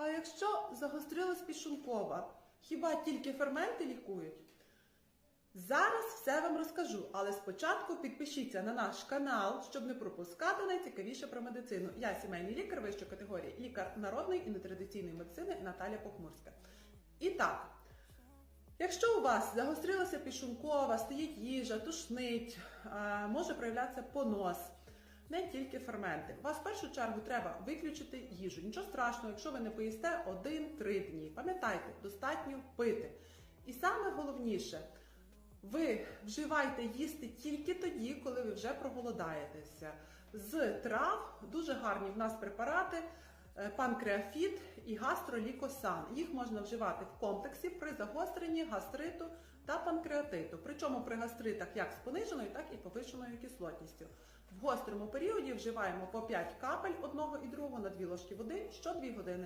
А якщо загострилась підшлункова, хіба тільки ферменти лікують? Зараз все вам розкажу, але спочатку підпишіться на наш канал, щоб не пропускати найцікавіше про медицину. Я сімейний лікар вищої категорії, лікар народної і нетрадиційної медицини Наталя Похмурська. І так, якщо у вас загострилася підшлункова, стоїть їжа, тушнить, може проявлятися понос, не тільки ферменти. Вас в першу чергу треба виключити їжу. Нічого страшного, якщо ви не поїсте 1-3 дні. Пам'ятайте, достатньо пити. І саме головніше, ви вживайте їсти тільки тоді, коли ви вже проголодаєтеся. З трав дуже гарні в нас препарати. е, Панкреафіт і гастролікосан. Їх можна вживати в комплексі при загостренні гастриту та панкреатиту. Причому при гастритах як з пониженою, так і повищеною кислотністю. В гострому періоді вживаємо по 5 капель одного і другого на 2 ложки води що 2 години